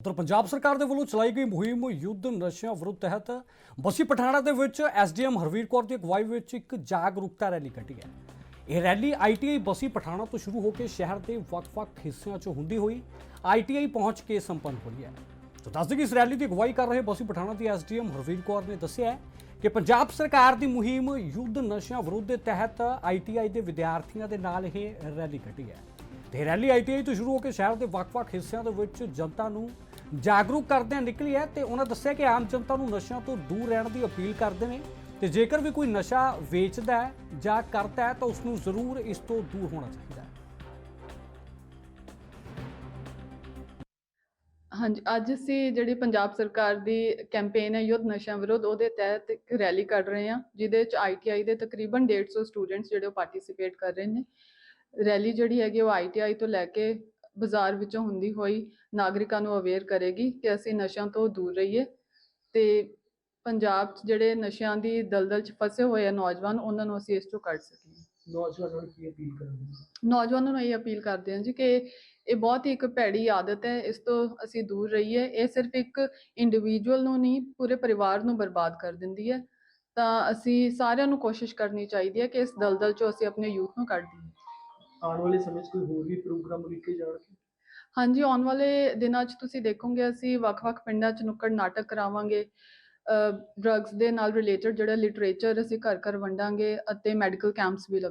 ਉਧਰ ਪੰਜਾਬ ਸਰਕਾਰ ਦੇ ਵੱਲੋਂ ਚਲਾਈ ਗਈ ਮੁਹਿੰਮ ਯੁੱਧ ਨਸ਼ਿਆਂ ਵਿਰੁੱਧ ਤਹਿਤ ਬਸੀ ਪਠਾਣਾ ਦੇ ਵਿੱਚ ਐਸਡੀਐਮ ਹਰਵੀਰ ਕੌਰ ਦੀ ਅਗਵਾਈ ਵਿੱਚ ਇੱਕ ਜਾਗਰੂਕਤਾ ਰੈਲੀ ਕੱਢੀ ਹੈ ਇਹ ਰੈਲੀ ਆਈਟੀਆਈ ਬਸੀ ਪਠਾਣਾ ਤੋਂ ਸ਼ੁਰੂ ਹੋ ਕੇ ਸ਼ਹਿਰ ਦੇ ਵੱਖ-ਵੱਖ ਹਿੱਸਿਆਂ 'ਚੋਂ ਹੁੰਦੀ ਹੋਈ ਆਈਟੀਆਈ ਪਹੁੰਚ ਕੇ ਸੰਪੰਨ ਹੋਈ ਹੈ। ਤਾਂ ਦੱਸਦੇ ਕਿ ਇਸ ਰੈਲੀ ਦੀ ਅਗਵਾਈ ਕਰ ਰਹੇ ਬਸੀ ਪਠਾਣਾ ਦੀ ਐਸਡੀਐਮ ਹਰਵੀਰ ਕੌਰ ਨੇ ਦੱਸਿਆ ਕਿ ਪੰਜਾਬ ਸਰਕਾਰ ਦੀ ਮੁਹਿੰਮ ਯੁੱਧ ਨਸ਼ਿਆਂ ਵਿਰੁੱਧ ਦੇ ਤਹਿਤ ਆਈਟੀਆਈ ਦੇ ਵਿਦਿਆਰਥੀਆਂ ਦੇ ਨਾਲ ਇਹ ਰੈਲੀ ਕੱਢੀ ਹੈ। ਤੇ ਰੈਲੀ ਆਈਟੀਆਈ ਤੋਂ ਸ਼ੁਰੂ ਹੋ ਕੇ ਸ਼ਹਿਰ ਦੇ ਵੱਖ-ਵੱਖ ਹਿੱਸਿਆਂ ਦੇ ਵਿੱਚ ਜਨਤਾ ਨੂੰ ਜਾਗਰੂਕ ਕਰਦਿਆਂ ਨਿਕਲੀ ਹੈ ਤੇ ਉਹਨਾਂ ਦੱਸਿਆ ਕਿ ਆਮ ਜਨਤਾ ਨੂੰ ਨਸ਼ਿਆਂ ਤੋਂ ਦੂਰ ਰਹਿਣ ਦੀ ਅਪੀਲ ਕਰਦੇ ਨੇ ਤੇ ਜੇਕਰ ਵੀ ਕੋਈ ਨਸ਼ਾ ਵੇਚਦਾ ਹੈ ਜਾਂ ਕਰਦਾ ਹੈ ਤਾਂ ਉਸ ਨੂੰ ਜ਼ਰੂਰ ਇਸ ਤੋਂ ਦੂਰ ਹੋਣਾ ਚਾਹੀਦਾ ਹੈ। ਹਾਂਜੀ, ਅੱਜ ਅਸੀਂ ਜਿਹੜੀ ਪੰਜਾਬ ਸਰਕਾਰ ਦੀ ਕੈਂਪੇਨ ਹੈ ਯੁੱਧ ਨਸ਼ਿਆਂ ਵਿਰੁੱਧ, ਉਹਦੇ ਤਹਿਤ ਇੱਕ ਰੈਲੀ ਕੱਢ ਰਹੇ ਹਾਂ, ਜਿਹਦੇ ਵਿੱਚ ਆਈਟੀਆਈ ਦੇ ਤਕਰੀਬਨ 150 ਸਟੂਡੈਂਟਸ ਜਿਹੜੇ ਉਹ ਪਾਰਟਿਸਿਪੇਟ ਕਰ ਰਹੇ ਨੇ। ਰੈਲੀ ਜਿਹੜੀ ਹੈਗੀ ਉਹ ਆਈਟੀਆਈ ਤੋਂ ਲੈ ਕੇ ਬਾਜ਼ਾਰ ਵਿੱਚੋਂ ਹੁੰਦੀ ਹੋਈ ਨਾਗਰਿਕਾਂ ਨੂੰ ਅਵੇਅਰ ਕਰੇਗੀ ਕਿ ਅਸੀਂ ਨਸ਼ਿਆਂ ਤੋਂ ਦੂਰ ਰਹੀਏ ਤੇ ਪੰਜਾਬ 'ਚ ਜਿਹੜੇ ਨਸ਼ਿਆਂ ਦੀ ਦਲਦਲ 'ਚ ਫਸੇ ਹੋਏ ਆ ਨੌਜਵਾਨ ਉਹਨਾਂ ਨੂੰ ਅਸੀਂ ਇਸ ਤੋਂ ਕੱਢ ਸਕੀਏ। ਨੌਜਵਾਨਾਂ ਨੂੰ ਕੀ ਅਪੀਲ ਕਰੋਗੇ? ਨੌਜਵਾਨਾਂ ਨੂੰ ਇਹ ਅਪੀਲ ਕਰਦੇ ਹਾਂ ਜੀ ਕਿ ਇਹ ਬਹੁਤ ਹੀ ਇੱਕ ਭੈੜੀ ਆਦਤ ਹੈ ਇਸ ਤੋਂ ਅਸੀਂ ਦੂਰ ਰਹੀਏ। ਇਹ ਸਿਰਫ ਇੱਕ ਇੰਡੀਵਿਜੂਅਲ ਨੂੰ ਨਹੀਂ ਪੂਰੇ ਪਰਿਵਾਰ ਨੂੰ ਬਰਬਾਦ ਕਰ ਦਿੰਦੀ ਹੈ। ਤਾਂ ਅਸੀਂ ਸਾਰਿਆਂ ਨੂੰ ਕੋਸ਼ਿਸ਼ ਕਰਨੀ ਚਾਹੀਦੀ ਹੈ ਕਿ ਇਸ ਦਲਦਲ ਚੋਂ ਅਸੀਂ ਆਪਣੇ ਯੂਥ ਨੂੰ ਕੱਢ ਦਈਏ। ਆਉਣ ਵਾਲੇ ਸਮੇਂ 'ਚ ਕੋਈ ਹੋਰ ਵੀ ਪ੍ਰੋਗਰਾਮ ਲਿਖੇ ਜਾਣਗੇ? ਹਾਂਜੀ, ਆਉਣ ਵਾਲੇ ਦਿਨਾਂ 'ਚ ਤੁਸੀਂ ਦੇਖੋਗੇ, ਅਸੀਂ ਵੱਖ-ਵੱਖ ਪਿੰਡਾਂ 'ਚ ਨੁੱਕੜ ਨਾਟਕ ਕਰਾਵਾਂਗੇ। ਡਰੱਗਸ ਦੇ ਨਾਲ ਰਿਲੇਟਡ ਜਿਹੜਾ ਲਿਟਰੇਚਰ ਅਸੀਂ ਘਰ ਘਰ ਵੰਡਾਂਗੇ ਅਤੇ ਮੈਡੀਕਲ ਕੈਂਪਸ ਵੀ ਲਗਾਵਾਂਗੇ।